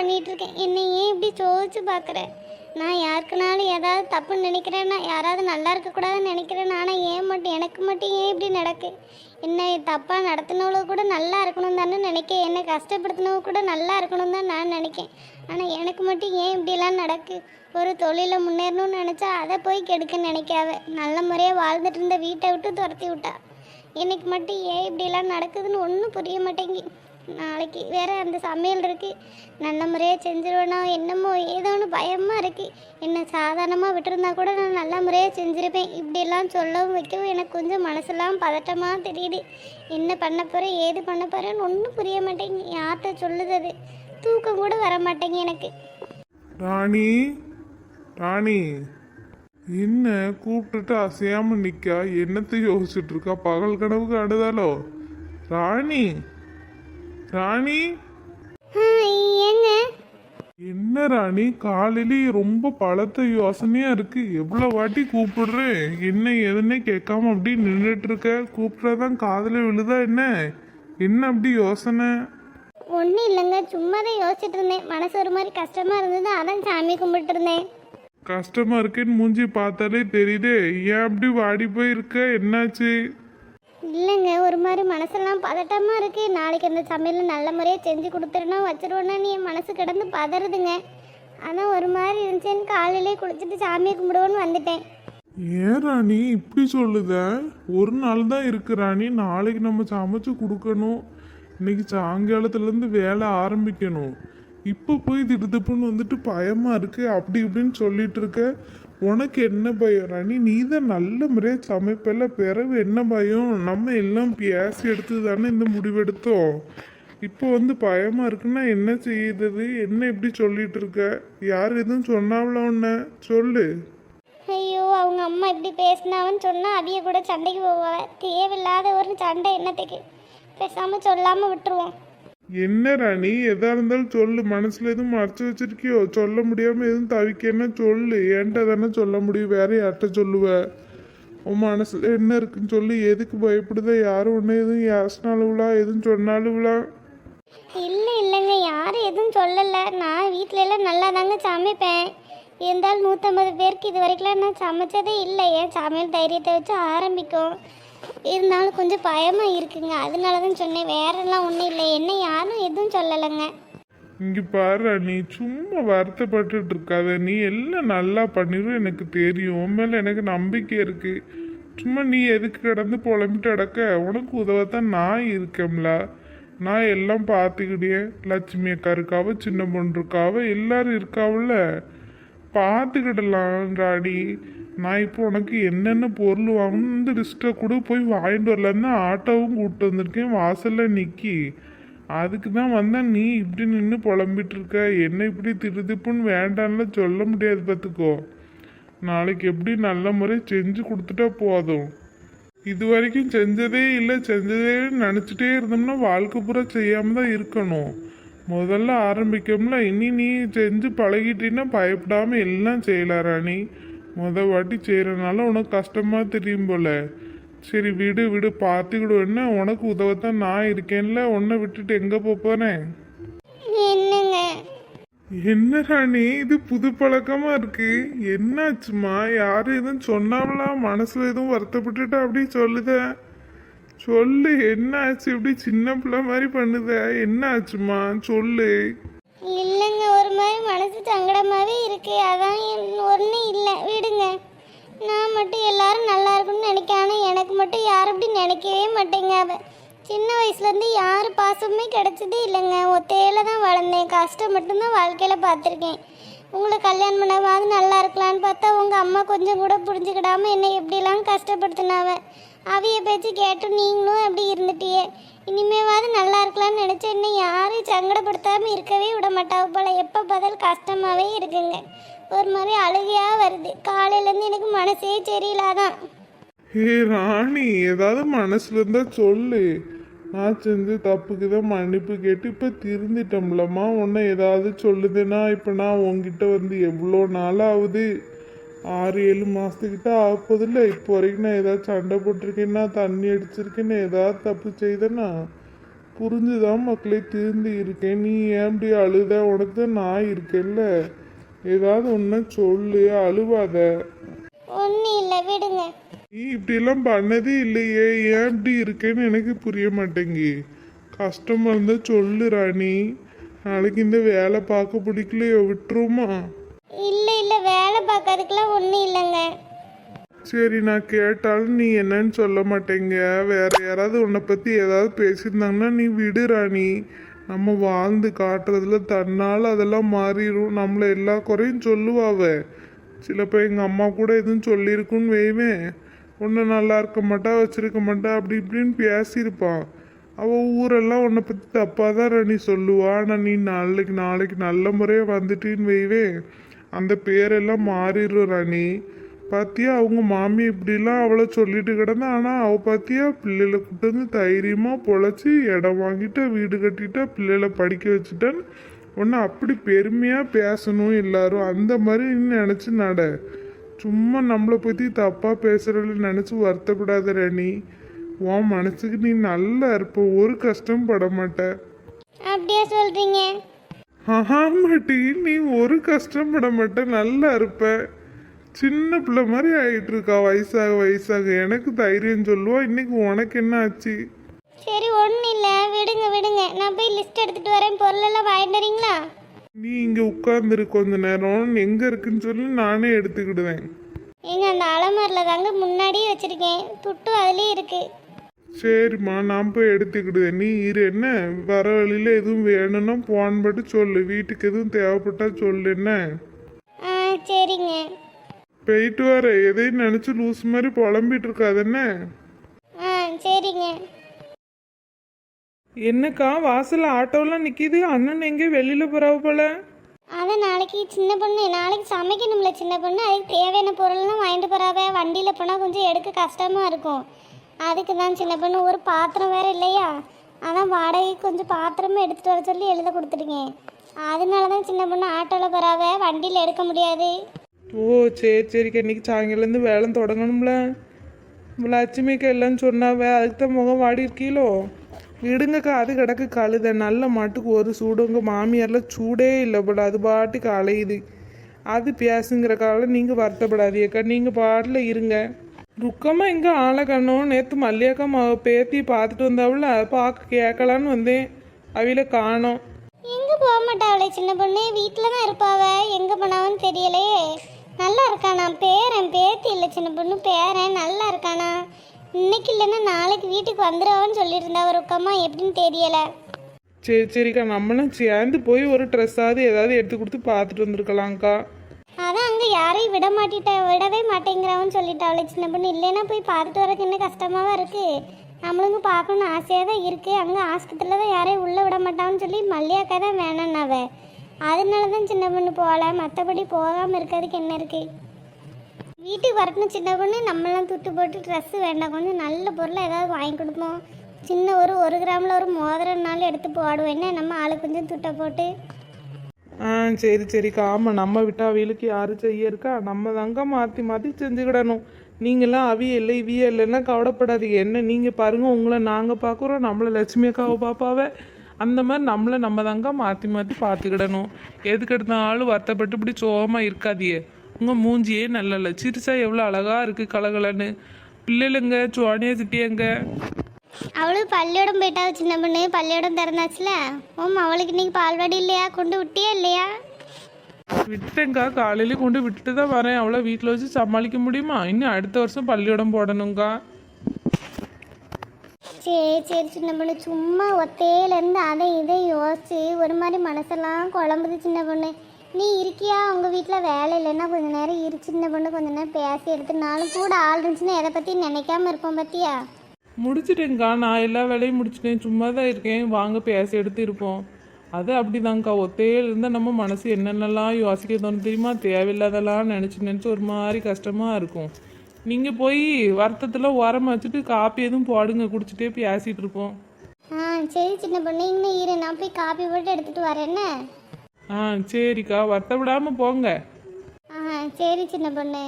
பண்ணிகிட்டு இருக்கேன் என்னை ஏன் இப்படி சோதிச்சு பார்க்குற? நான் யாருக்குனாலும் ஏதாவது தப்புன்னு நினைக்கிறேன்னா யாராவது நல்லா இருக்கக்கூடாதுன்னு நினைக்கிறேன் ஆனால் ஏன் மட்டும் எனக்கு மட்டும் ஏன் இப்படி நடக்கு? என்ன தப்பாக நடத்தினவளோ கூட நல்லா இருக்கணும் தானே நினைக்க என்னை கஷ்டப்படுத்தினவங்க கூட நல்லா இருக்கணும் தான் நான் நினைக்கேன். ஆனால் எனக்கு மட்டும் ஏன் இப்படிலாம் நடக்கு? ஒரு தொழிலில் முன்னேறணும்னு நினச்சா அதை போய் கெடுக்க நினைக்காத. நல்ல முறையாக வாழ்ந்துட்டு இருந்த வீட்டை விட்டு துரத்தி விட்டா. எனக்கு மட்டும் ஏன் இப்படிலாம் நடக்குதுன்னு ஒன்றும் புரிய மாட்டேங்கி நாளைக்கு வேற அந்த சமையல் இருக்குது நல்ல முறையாக செஞ்சிருவேனா என்னமோ ஏதோன்னு பயமாக இருக்குது என்னை சாதாரணமாக விட்டுருந்தா கூட நான் நல்ல முறையாக செஞ்சுருப்பேன். இப்படியெல்லாம் சொல்லவும் வைக்கவும் எனக்கு கொஞ்சம் மனசெல்லாம் பதட்டமாக தெரியுது. என்ன பண்ண போகிறேன் ஏது பண்ண போகிறேன்னு ஒன்றும் புரிய மாட்டேங்க யார்கிட்ட சொல்லுது அது. தூக்கம் கூட வர மாட்டேங்க எனக்கு. ராணி ராணி என்ன கூப்பிட்டுட்டு அசையாமல் நிற்கா என்னத்தை யோசிச்சுட்டு இருக்கா? பகல் கனவுக்கு அடுதாலோ ராணி ராணி? ஏங்க? என்ன ராணி காலையிலே ரொம்ப பழத்த யோசனையா இருக்கு. எவ்வளவு வாட்டி கூப்பிடுறேன் என்ன எதுன்னே கேட்காம அப்படி நின்றுட்டு இருக்க. கூப்பிட்றதான் காதுல விழுதா என்ன? என்ன அப்படி யோசனை? ஒன்றும் இல்லைங்க சும்மா தான் யோசிச்சுட்டு இருந்தேன். மனசு ஒரு மாதிரி கஷ்டமாக இருந்தது அதான் சாமி கும்பிட்டு இருந்தேன். கஷ்டமா இருக்கேன்னு மூஞ்சி பார்த்தாலே தெரியுதே. ஏன் அப்படி வாடி போய் இருக்க என்னாச்சு? இல்லைங்க ஒரு மாதிரி மனசெல்லாம் பதட்டமாக இருக்கு. நாளைக்கு அந்த சமையல் நல்ல முறையாக செஞ்சு கொடுத்துருனா வச்சுருவோன்னா நீ என் மனசு கிடந்து பதறுதுங்க. ஆனால் ஒரு மாதிரி இருந்துச்சுன்னு காலையிலே குளிச்சுட்டு சாமியை கும்பிடுவோன்னு வந்துட்டேன். ஏன் ராணி இப்படி சொல்லுத? ஒரு நாள் தான் இருக்கு ராணி நாளைக்கு நம்ம சமைச்சு கொடுக்கணும். இன்னைக்கு சாயங்காலத்துலேருந்து வேலை ஆரம்பிக்கணும். இப்போ போய் திடுதுப்புன்னு வந்துட்டு பயமாக இருக்குது அப்படி இப்படின்னு சொல்லிட்டு இருக்க. உனக்கு என்ன பயம்? ராணி நீ தான் நல்ல முறையாக சமைப்பல பிறகு என்ன பயம்? நம்ம எல்லாம் பேசி எடுத்து தானே இந்த முடிவெடுத்தோம். இப்போ வந்து பயமாக இருக்குன்னா என்ன செய்யுது என்ன இப்படி சொல்லிட்டு இருக்க? யார் எதுவும் சொன்னாவளா உன்ன? சொல்லு. ஐயோ அவங்க அம்மா இப்படி பேசினாவன்னு சொன்னால் அவிய கூட சண்டைக்கு போவாங்க தேவையில்லாத ஒரு சண்டை என்னத்துக்கு? பேசாமல் சொல்லாமல் விட்டுருவோம். என்ன ராணி எதா இருந்தாலும் சொல்லு. மனசுல எதுவும் மறைச்சு வச்சிருக்கியோ? சொல்ல முடியாம எதுவும் தவிக்கன்னா சொல்லு. ஏன்ட்ட தானே சொல்ல முடியும்? வேற யார்கிட்ட சொல்லுவ? உன் மனசுல என்ன இருக்குன்னு சொல்லி. எதுக்கு பயப்படுத? யாரும் ஒன்று எதுவும் யாசினாலுங்களா? எதுவும் சொன்னாலுங்களா? இல்லை இல்லைங்க. யாரும் எதுவும் சொல்லலை. நான் வீட்டில எல்லாம் நல்லா தாங்க சமைப்பேன். இருந்தாலும் நூற்றம்பது பேருக்கு இது வரைக்கும் நான் சமைச்சதே இல்லை. ஏன் சமையல் தைரியத்தை வச்சு ஆரம்பிக்கும். இருந்தாலும் கொஞ்சம் பயமாக இருக்குங்க. அதனால தான் சொன்னேன் வேறெல்லாம் ஒன்றும் இல்லை. என்ன யாரும் எதுவும் சொல்லலைங்க. இங்கே பாரு நீ சும்மா வருத்தப்பட்டுட்டு இருக்காத. நீ எல்லாம் நல்லா பண்ணிடும் எனக்கு தெரியும். உன் மேல எனக்கு நம்பிக்கை இருக்கு. சும்மா நீ எதுக்கு கிடந்து புலம்பிட்டு அடக்க உனக்கு உதவத்தான் நான் இருக்கேம்ல. நான் எல்லாம் பார்த்துக்கிட்டேன் லட்சுமி அக்கா இருக்காவ சின்ன பொண்ணு இருக்காவ எல்லாரும் இருக்காவில்ல. பார்த்துக்கிடலாம் ராடி நான் இப்போ உனக்கு என்னென்ன பொருள் வாங்கணும் லிஸ்ட்டை கூட போய் வாங்கிட்டு வரலன்னு ஆட்டோவும் கூப்பிட்டு வந்திருக்கேன். வாசலில் நிற்கி அதுக்கு தான் வந்தேன். நீ இப்படி நின்று புலம்பிட்டு இருக்க. என்ன இப்படி திருதிப்புன்னு வேண்டாம்ல. சொல்ல முடியாது பார்த்துக்கோ நாளைக்கு எப்படி நல்ல முறை செஞ்சு கொடுத்துட்டா போதும். இது வரைக்கும் செஞ்சதே இல்லை. செஞ்சதே நினச்சிட்டே இருந்தோம்னா வாழ்க்கை பூரா செய்யாமல் தான் இருக்கணும். முதல்ல ஆரம்பிக்கோம்ல. இனி நீ செஞ்சு பழகிட்டீன்னா பயப்படாமல் எல்லாம் செய்யலாம் ராணி. முத வாட்டி செய்யறதுனால உனக்கு கஷ்டமா தெரியும் போல. சரி விடு விடு பார்த்துக்கிடுவேன்னா உனக்கு உதவத்தான் நான் இருக்கேன்ல. உன்னை விட்டுட்டு எங்க என்னங்க? என்ன ராணி? இது புது பழக்கமா இருக்கு. என்னாச்சுமா? யாரும் எதுவும் சொன்னாங்களா? மனசுல எதுவும் வருத்தப்பட்டுட்டா? அப்படி சொல்லுத. சொல்லு என்ன ஆச்சு இப்படி சின்ன பிள்ளை மாதிரி பண்ணுத. என்ன ஆச்சுமா சொல்லு. இல்லைங்க ஒரு மாதிரி மனசு சங்கடமாகவே இருக்கு. அதான் ஒன்றும் இல்லை. விடுங்க. நான் மட்டும் எல்லாரும் நல்லா இருக்கும்னு நினைக்கானே. ஆனால் எனக்கு மட்டும் யாரும் அப்படி நினைக்கவே மாட்டேங்க அவ. சின்ன வயசுலேருந்து யார் பாசமே கிடச்சதே இல்லைங்க. ஒத்தையில தான் வளர்ந்தேன். கஷ்டம் மட்டும்தான் வாழ்க்கையில் பார்த்துருக்கேன். உங்களை கல்யாணம் பண்ணவாது நல்லா இருக்கலான்னு பார்த்தா உங்கள் அம்மா கொஞ்சம் கூட புரிஞ்சுக்கிடாமல் என்னை எப்படிலாம் கஷ்டப்படுத்தினாவ. அவிய பேச்சு கேட்டு நீங்களும் அப்படி இருந்துட்டியே. இனிமேவாவது நல்லா இருக்கலாம்னு நினச்ச இன்னும் யாரையும் சங்கடப்படுத்தாமல் இருக்கவே விட மாட்டாவ போல. எப்போ பதில் கஷ்டமாகவே இருக்குங்க. ஒரு மாதிரி அழுகையாக வருது. காலையிலேருந்து எனக்கு மனசே சரியில்லாதான். ஹே ராணி ஏதாவது மனசுல இருந்தா சொல்லு. நான் செஞ்ச தப்புக்கு தான் மன்னிப்பு கேட்டு இப்போ திருந்திட்டோம்லம்மா. உன்னை ஏதாவது சொல்லுதுன்னா இப்போ நான் உங்ககிட்ட வந்து எவ்வளோ நாள் ஆகுது ஆறு ஏழு மாதத்துக்கிட்ட ஆகுதில்ல இப்போ வரைக்கும் நான் ஏதாவது சண்டை போட்டிருக்கேன்னா தண்ணி அடிச்சிருக்கேன்னு ஏதாவது தப்பு செய்தேன்னா புரிஞ்சுதான் மக்களே திருந்தி இருக்கேன். நீ ஏன் இப்படி அழுத? உனக்கு நான் இருக்கேன்ல. ஏதாவது ஒன்று சொல்லு அழுவாத. ஒன்றும் இல்லை விடுங்க. நீ இப்படியெல்லாம் பண்ணதே இல்லையே. ஏன் இப்படி இருக்கேன்னு எனக்கு புரிய மாட்டேங்கி. கஷ்டமா இருந்தா சொல்லு ராணி. நாளைக்கு இந்த வேலை பார்க்க பிடிக்கலையோ விட்டுருமா இல்லை இல்லை வேலை பார்க்கறதுக்குலாம் ஒன்றும் இல்லைங்க. சரி நான் கேட்டாலும் நீ என்னன்னு சொல்ல மாட்டேங்க. வேற யாராவது உன்னை பற்றி ஏதாவது பேசியிருந்தாங்கன்னா நீ விடு ராணி. நம்ம வாழ்ந்து காட்டுறதுல தன்னால் அதெல்லாம் மாறிடும் நம்மளை எல்லா குறையும் சொல்லுவாவ சிலப்போ எங்கள் அம்மா கூட எதுவும் சொல்லியிருக்குன்னு வைவேன். உன்னை நல்லா இருக்க மாட்டா வச்சிருக்க மாட்டா அப்படி இப்படின்னு பேசியிருப்பான் அவள் ஊரெல்லாம் உன்னை பற்றி தப்பாக தான் ராணி சொல்லுவா. ஆனால் நீ நாளைக்கு நாளைக்கு நல்ல முறையாக வந்துட்டின்னு வைவேன். அந்த பேரெல்லாம் மாறிடும் ராணி. பாத்தியா அவங்க மாமி இப்படிலாம் அவளை சொல்லிட்டு கிடந்தா ஆனால் அவள் பாத்தியா பிள்ளைகளை கூட்டு வந்து தைரியமாக பொழைச்சி இடம் வாங்கிட்டா வீடு கட்டிட்டா பிள்ளைகளை படிக்க வச்சுட்டேன்னு ஒன்று அப்படி பெருமையாக பேசணும் எல்லாரும். அந்த மாதிரி நீ நினச்சி நட. சும்மா நம்மளை பற்றி தப்பாக பேசுகிறவள நினச்சி வருத்தப்படாத ராணி. உன் மனசுக்கு நீ நல்லா இருப்ப ஒரு கஷ்டம் பட மாட்ட. அப்படியே சொல்கிறீங்க ஆமாட்டி நீ ஒரு கஷ்டப்பட மாட்ட நல்லா இருப்ப. சின்ன பிள்ளை மாதிரி ஆயிட்டு இருக்கா வயசாக வயசாக. எனக்கு தைரியம் சொல்லுவா இன்னைக்கு உனக்கு என்ன ஆச்சு? சரி ஒன்றும் இல்லை. விடுங்க விடுங்க. நான் போய் லிஸ்ட் எடுத்துகிட்டு வரேன். பொருளெல்லாம் வாங்கிட்டு வரீங்களா? நீ இங்க உட்கார்ந்துரு கொஞ்ச நேரம். எங்க இருக்குன்னு சொல்லி நானே எடுத்துக்கிடுவேன். ஏங்க அந்த அலமாரில் தாங்க முன்னாடியே வச்சுருக்கேன். துட்டு அதுலேயே இருக்குது சரிம்மா நான் போய் எடுத்துக்கிடுவேன் நீ இரு என்ன? வர வழியில எதுவும் வேணும்னா போன் பட்டு சொல்லு. வீட்டுக்கு எதுவும் தேவைப்பட்டா சொல்லு என்ன? ஆ சரிங்க. போயிட்டு வர. எதையும் நினைச்சு லூஸ் மாதிரி புலம்பிட்டு இருக்காது என்ன? ஆ சரிங்க. என்னக்கா வாசல்ல ஆட்டோலாம் நிக்குது. அண்ணன் எங்கே வெளியில போறாவ போல? அதை நாளைக்கு சின்ன பொண்ணு. நாளைக்கு சமைக்கணும்ல சின்ன பொண்ணு. அதுக்கு தேவையான பொருள்லாம் வாங்கிட்டு போறாவ. வண்டியில் போனால் கொஞ்சம் எடுக்க கஷ்டமாக இருக்கும். அதுக்கு தான் சின்ன பொண்ணு ஒரு பாத்திரம் வேறு இல்லையா? அதான் வாடகை கொஞ்சம் பாத்திரமும் எடுத்துகிட்டு வர சொல்லி எழுத கொடுத்துருக்கேன் அதனால தான் சின்ன பொண்ணு ஆட்டோவில் வராவ வண்டியில் எடுக்க முடியாது. ஓ சரி சரிக்கா இன்னைக்கு சாயங்காலேருந்து வேலை தொடங்கணும்ல. லட்சுமிக்கு எல்லாம் சொன்னாவே அதுக்கு தான் முகம் வாடி இருக்கீங்களோ விடுங்கக்கா அது கிடக்கு கழுத. நல்ல மாட்டுக்கு ஒரு சூடு. உங்கள் மாமியாரில் சூடே இல்லை போல. அது பாட்டுக்கு அலையுது. அது பேசுங்கிற காலம் நீங்கள் வருத்தப்படாதீக்கா நீங்கள் பாட்டில் இருங்க. ருக்கமாக எங்கே ஆளை கண்ணோம் நேற்று மல்லியாக்கா பேத்தி பார்த்துட்டு வந்தாவுல பார்க்க கேட்கலான்னு வந்தேன் அவையில காணோம் எங்கே போக மாட்டாவளே சின்ன பொண்ணு வீட்டில் தான் இருப்பாவ எங்கே போனாவன்னு தெரியலையே நல்லா இருக்கானா பேரன் பேத்தி இல்லை சின்ன பொண்ணு பேரன் நல்லா இருக்கானா இன்னைக்கு இல்லைன்னா நாளைக்கு வீட்டுக்கு வந்துடுவான்னு சொல்லிட்டு இருந்தா ஒரு உக்கம்மா எப்படின்னு தெரியலை சரி சரிக்கா நம்மளும் சேர்ந்து போய் ஒரு ட்ரெஸ்ஸாவது ஏதாவது எடுத்து கொடுத்து பார்த்துட்டு வந்திருக்கலாம்க்கா அதான் அங்கே யாரையும் விட மாட்டிட்ட விடவே மாட்டேங்கிறான்னு சொல்லிட்டாவளே சின்ன பொண்ணு. இல்லைன்னா போய் பார்த்துட்டு வரக்கு என்ன கஷ்டமாகவும் இருக்கு? நம்மளுங்க பார்க்கணும்னு ஆசையாக தான் இருக்கு. அங்கே ஆஸ்பத்திரியில் தான் யாரையும் உள்ளே விட மாட்டான்னு சொல்லி மல்லியாக்கா தான் வேணான்னாவ அதனால தான் சின்ன பொண்ணு போகல. மற்றபடி போகாமல் இருக்கிறதுக்கு என்ன இருக்கு? வீட்டுக்கு வரட்டும் சின்ன பொண்ணு நம்மளாம் துட்டு போட்டு ட்ரெஸ்ஸு வேண்டாம். கொஞ்சம் நல்ல பொருளை ஏதாவது வாங்கி கொடுப்போம். சின்ன ஒரு ஒரு கிராமில் ஒரு மோதிரம்னாலும் எடுத்து போடுவோம். என்ன? நம்ம ஆளு கொஞ்சம் துட்டை போட்டு ஆ சரி சரிக்கா ஆமாம் நம்ம விட்டா அவியலுக்கு யார் செய்ய இருக்கா? நம்ம தாங்க மாற்றி மாற்றி செஞ்சுக்கிடணும். நீங்களாம் அவிய இல்லை இவிய இல்லைன்னா கவலைப்படாதீங்க. என்ன நீங்கள் பாருங்கள் உங்களை நாங்கள் பார்க்குறோம். நம்மளை லட்சுமி அக்காவை பாப்பாவை. அந்த மாதிரி நம்மளை நம்ம தாங்க மாற்றி மாற்றி பார்த்துக்கிடணும். எதுக்கு எடுத்தாலும் வருத்தப்பட்டு இப்படி சோகமாக இருக்காதியே உங்கள் மூஞ்சியே நல்லல இல்லை. சிரிச்சா எவ்வளோ அழகாக இருக்குது கலகலன்னு. பிள்ளைகளுங்க சுவானியா சிட்டியங்க அவளும் பள்ளியோடம் போயிட்டா சின்ன பொண்ணு பள்ளியோடம் திறந்தாச்சுல? ஓம் அவளுக்கு இன்னைக்கு பால்வாடி இல்லையா? கொண்டு விட்டியா இல்லையா? விட்டுட்டேங்க்கா காலையிலே கொண்டு விட்டுட்டு தான் வரேன். அவ்வளோ வீட்டில் வச்சு சமாளிக்க முடியுமா? இன்னும் அடுத்த வருஷம் பள்ளியோடம் போடணுங்க்கா சரி சரி சின்ன பொண்ணு. சும்மா ஒத்தையிலேருந்து அதை இதை யோசிச்சு ஒரு மாதிரி மனசெல்லாம் குழம்புது சின்ன பொண்ணு. நீ இருக்கியா? உங்கள் வீட்டில் வேலை இல்லைன்னா கொஞ்ச நேரம் இரு. சின்ன பொண்ணு கொஞ்ச நேரம் பேசி எடுத்து நானும் கூட ஆள் இருந்துச்சுன்னா எதை பற்றி நினைக்காம இருப்போம் பத்தியா? முடிச்சிட்டேங்க்கா நான் எல்லா வேலையும் முடிச்சிட்டேன். சும்மா தான் இருக்கேன். வாங்க பேசி எடுத்து இருப்போம். அது அப்படிதாங்க்கா ஒத்தையில் இருந்தால் நம்ம மனசு என்னென்னலாம் யோசிக்க தோணும் தெரியுமா? தேவையில்லாதெல்லாம் நினச்சி நினச்சி ஒரு மாதிரி கஷ்டமாக இருக்கும். நீங்கள் போய் வருத்தத்தில் உரமா வச்சுட்டு காப்பி எதுவும் போடுங்க. குடிச்சிட்டே பேசிகிட்டு இருப்போம். ஆ சரி சின்ன பொண்ணு. இன்னும் இரு. நான் போய் காப்பி போட்டு எடுத்துகிட்டு வரேன். என்ன? ஆ சரிக்கா. வருத்தப்படாமல் போங்க. ஆ சரி சின்ன பொண்ணு.